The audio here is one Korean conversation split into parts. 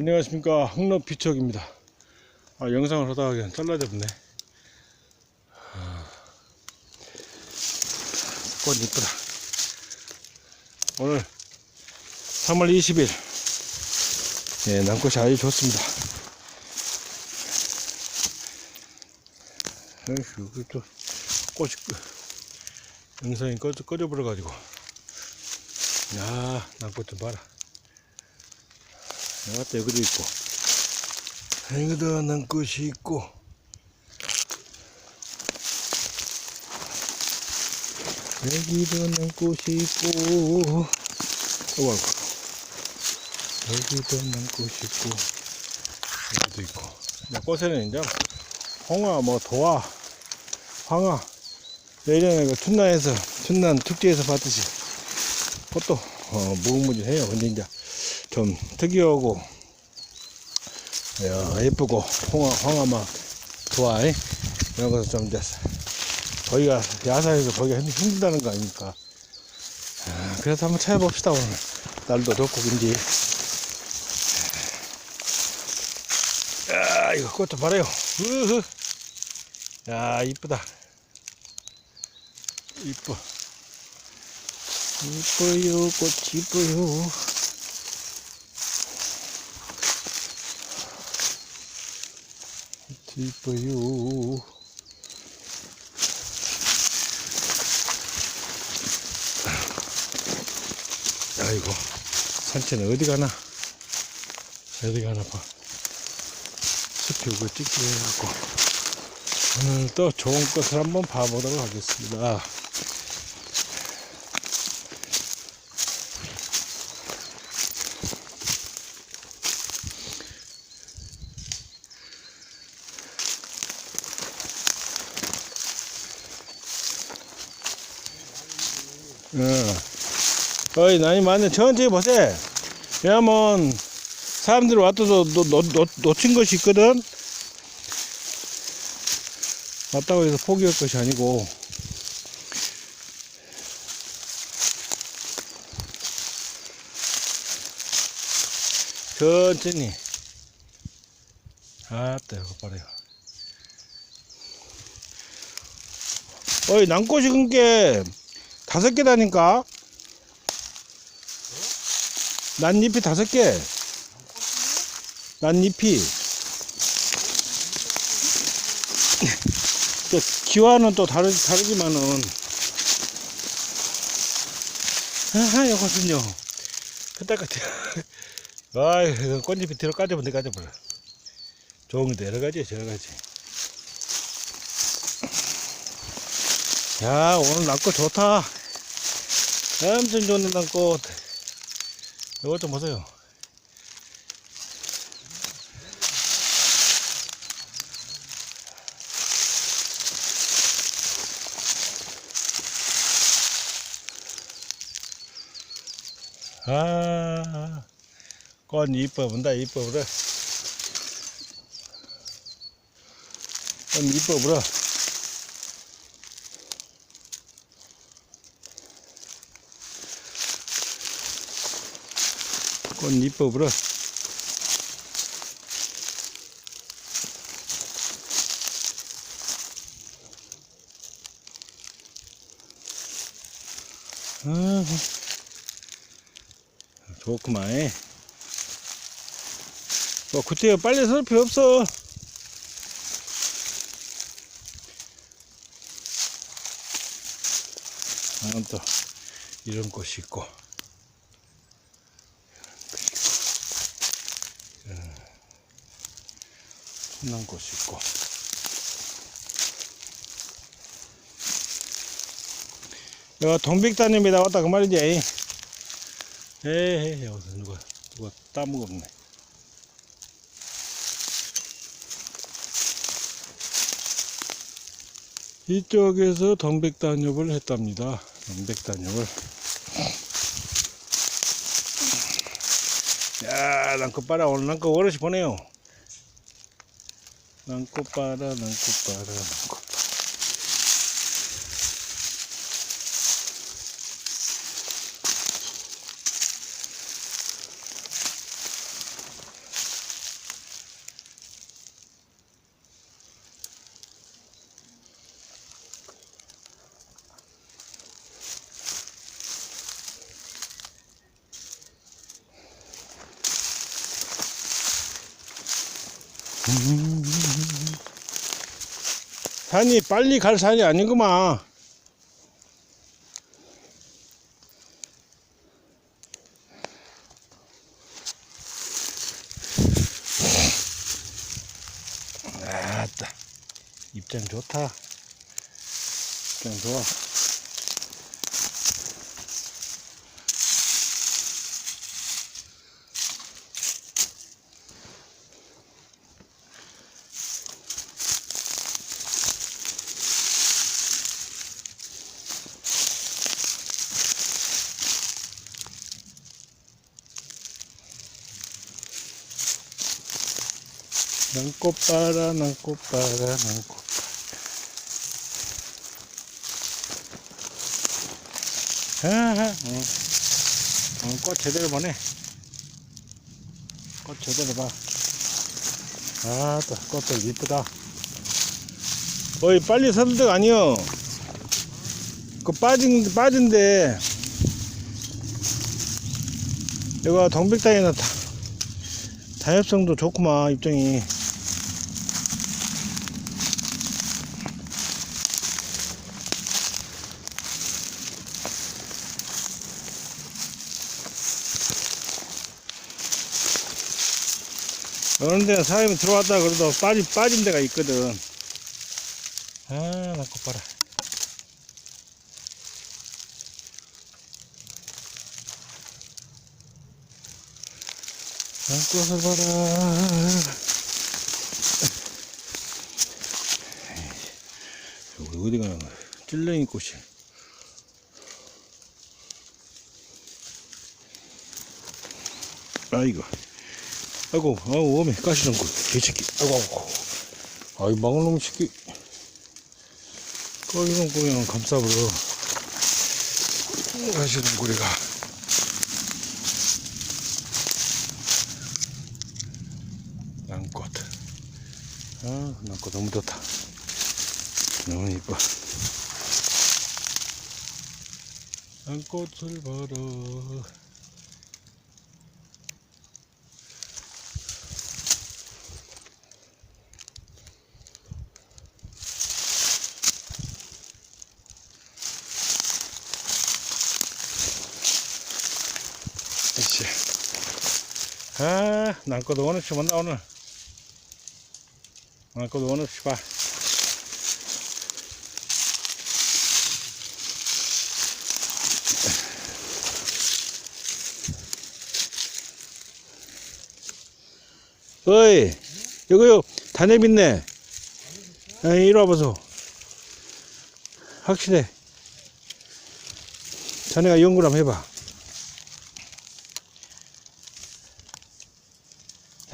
안녕하십니까. 항로피척입니다. 아, 영상을 하다가 그냥 잘라졌네. 아, 꽃 이쁘다. 오늘 3월 20일. 예, 남꽃이 아주 좋습니다. 여기 또 꽃이 끄- 영상이 꺼져, 꺼져버려 가지고. 야 남꽃 좀 봐라 여기도 여기도 있고. 여기도 남꽃이 있고. 여기도 남꽃이 있고. 어이구 아이고. 여기도 남꽃이 있고. 여기도 있고. 이제 꽃에는 이제 홍화 뭐 도화 황화. 예전에 그 춘남에서 춘남 축제에서 봤듯이. 꽃도 어, 무궁무진해요. 근데 이제 좀 특이하고 야, 예쁘고 홍화 황화막 도화 이런 것을 좀 이제 저희가 야사에서 보기가 힘- 힘들다는 거 아닙니까? 아, 그래서 한번 찾아봅시다 오늘. 날도 좋고 인지. 야 이거 꽃 좀 봐라요. 으흐. 야 이쁘다. 이뻐. 이뻐요 꽃 이뻐요 이뻐요. 아이고 산채는 어디 가나? 어디 가나 봐. 숲이 이거 찍기 해갖고. 오늘 또 좋은 것을 한번 봐보도록 하겠습니다 어. 어이 나이 많네. 천천히 보세. 왜냐면 사람들이 놓, 놓친 것이 있거든. 왔다고 해서 포기할 것이 아니고. 천천히. 아따 이거 봐라요 어이 남꽃이 근게 다섯 개다니까. 난 잎이 다섯 개. 난 잎이. 또 기와는 또 다르, 다르지만은. 아하 이거든요. 그때 같아 아이 꽃잎이 돼 까져버려. 좋은 것도 여러 가지 여러 가지. 야 오늘 낙꽃 좋다 엄청 좋은 낙꽃 이것 좀 보세요 아, 꽃 이뻐 본다, 이뻐 보라. 꽃 이뻐 보라. 꽃 이뻐 보라. 아, 좋구만. 뭐, 그때 빨리 설 필요 없어. 아, 또, 이런 꽃이 있고. 순난 꽃이 있고. 이거 동백다님이 나왔다 그 말이지. 에이, 여기서 누가, 누가 따먹었네. 이쪽에서 동백단엽을 했답니다. 동백단엽을. 야, 난꽃 봐라. 오늘 난꽃 어르시 보내요. 난꽃 봐 산이 빨리 갈 산이 아니구만. 아따, 입장 좋다. 입장 좋아. 난 꽃바라, 난 꽃바라, 난 꽃. 아하, 응. 응, 꽃 제대로 보네. 꽃 제대로 봐. 아, 또 꽃들 이쁘다. 어이, 빨리 때가 아니여. 그 빠진, 빠진데. 동백당에는 다, 다협성도 좋구만, 입장이. 어느 데는 사람이 들어왔다 그래도 빠진, 빠진 데가 있거든. 아, 나꽃 봐라. 난 꽃을 봐라. 여기 어디 가는 거야? 찔레니 꽃이. 아이고. 아이고, 아우, 어메, 가시는 거, 개새끼. 아이고, 아이고. 아이, 망울놈 새끼. 꺼이는 꼬리는 감싸버려. 가시는 꼬리가. 난꽃. 아, 난꽃 너무 좋다. 너무 이뻐. 난꽃을 봐라. 그렇지. 아, 난꽃 원없이 본다, 오늘. 난꽃 원없이 봐. 어이, 여기요, 단엽 있네. 아, 이리 와보소. 확실해. 자네가 연구를 한번 해봐.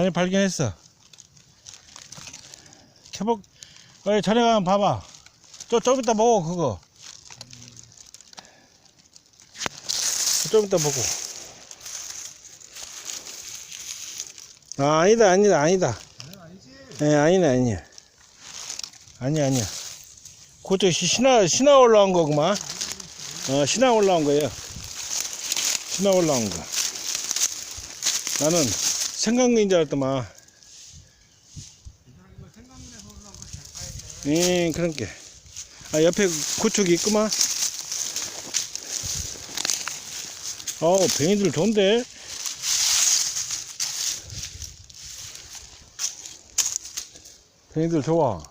자네 발견했어. 개복, 어이, 자네가 한번 봐봐. 저, 좀 이따 먹어, 그거. 좀 이따 먹고. 아, 아니다, 아니다, 아니다. 예, 아니네, 아니야. 아니야, 아니야. 그저 신화, 신화 올라온 거구만. 어, 신화 올라온 거예요. 신화 올라온 거. 나는 생강인 줄 알았더만. 예, 그런 게. 아, 옆에 구축이 있구만. 어우, 뱅이들 좋은데? 뱅이들 좋아.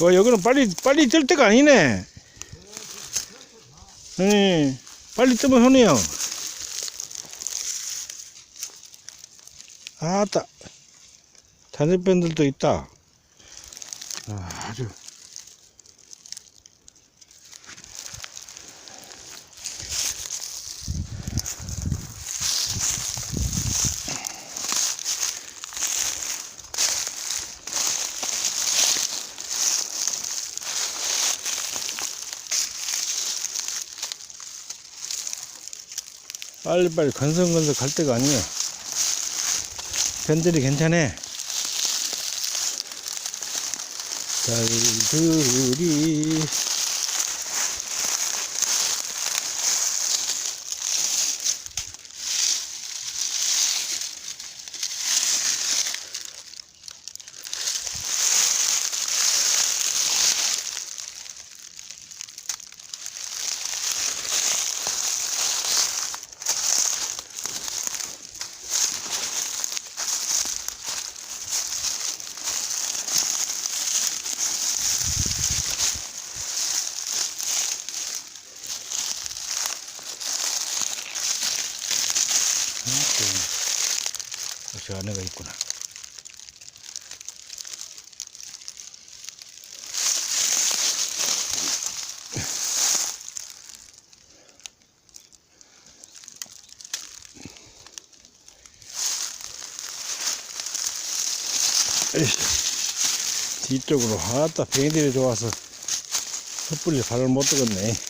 와, 여기는 빨리, 빨리 뜰 때가 아니네. 예, 빨리 뜨면 손해요. 아따. 자녀밴들도 있다. 아, 아주. 빨리빨리 건성건성 갈 때가 아니야. 밴들이 괜찮아. 잘들이 역시 안에가 있구나. 에이씨, 뒤쪽으로 아따 뱅이들이 좋아서 섣불리 발을 못 뜨겠네.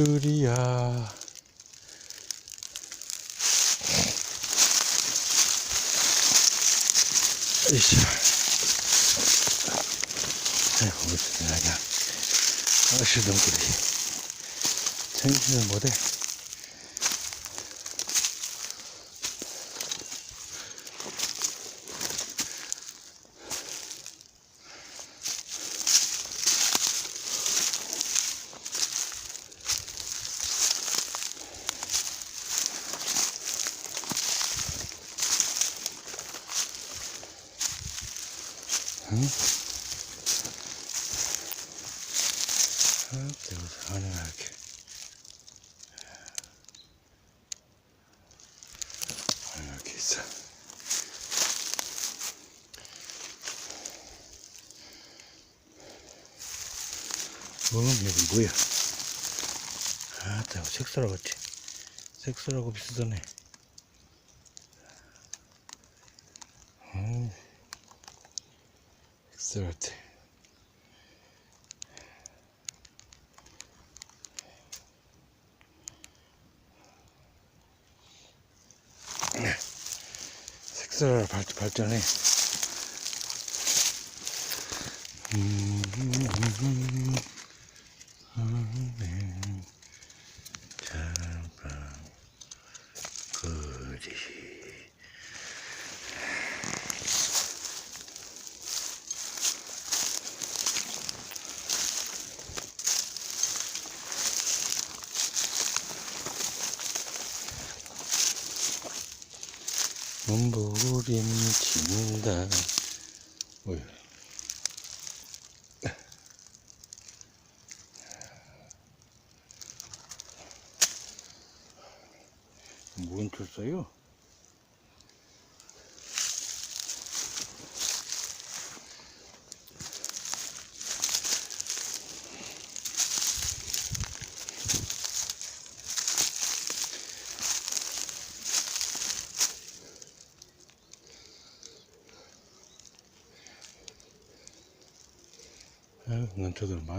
꽃들이야. 이씨. 아이고, 무슨 그냥 어시동들이 정신을 못해. 아, 여기서 가능하게. 아, 여기 있어. 뭐, 여기 뭐야? 아, 또 색소라고 했지. 색소라고 비슷하네. 음, 색소 같아. 색소를 발, 발전해. 음, 음, 잠깐 그리 몸부림친다 어휴. 뭔 줬어요? 아유, 난 저들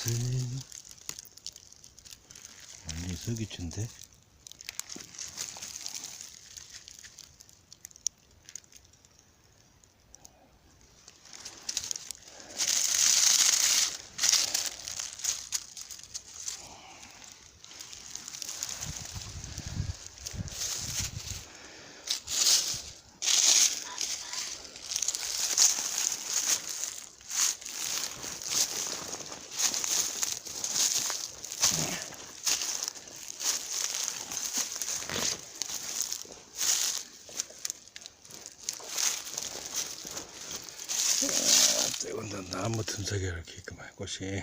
어 완전 서기춘데 순서계를 기끔 할 것이.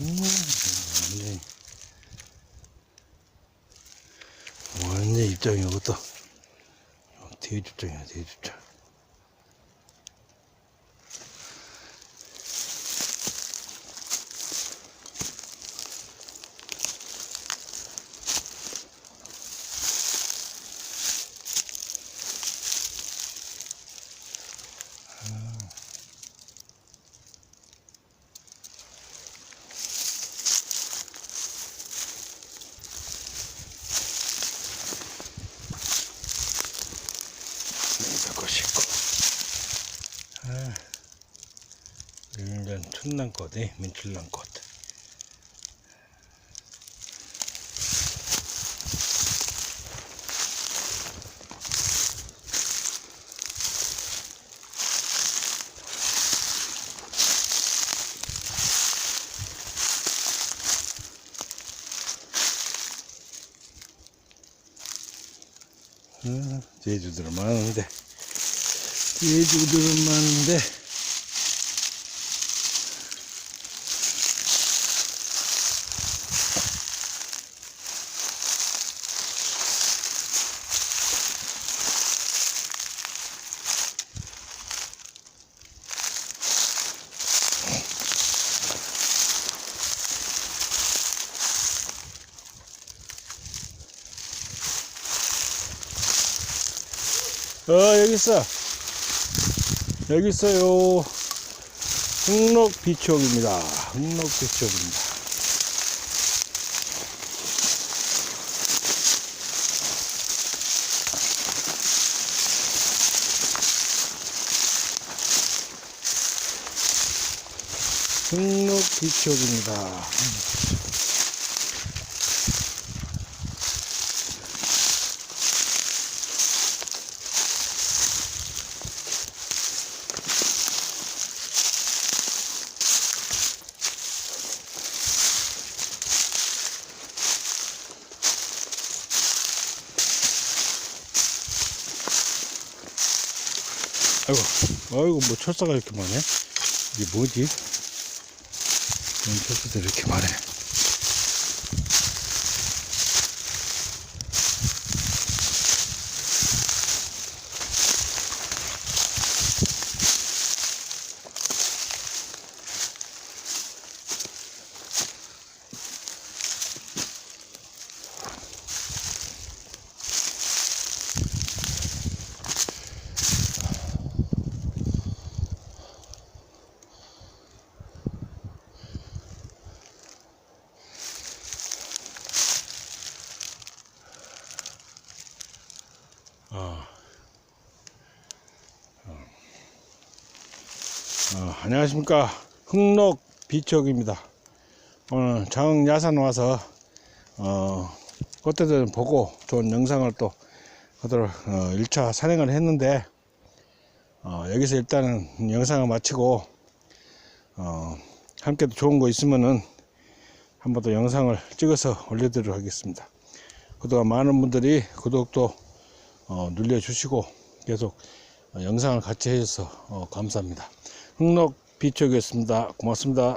완전히 완전히 입장이 이것도. 뒤집장이야 뒤집장. 일년 춘남꽃이 민출남꽃. 음, 제주들은 많은데 제주들은 많은데 어 여기 있어. 여기 있어요. 흑록 비추옥입니다. 흑록 비추옥입니다. 흑록 비추옥입니다 아이고 아이고 뭐 철사가 이렇게 많네 이게 뭐지? 철사들이 이렇게 많네 어, 안녕하십니까. 흑록 비척입니다. 오늘 장야산 와서 어, 꽃대들 보고 좋은 영상을 또 하도록 어, 1차 산행을 했는데 어, 여기서 일단은 영상을 마치고 어, 함께 또 좋은 거 있으면은 한번 더 영상을 찍어서 올려드리도록 하겠습니다. 그동안 많은 분들이 구독도 어, 눌러주시고 계속 어, 영상을 같이 해주셔서 어, 감사합니다. 흑록 비쪽이었습니다. 고맙습니다.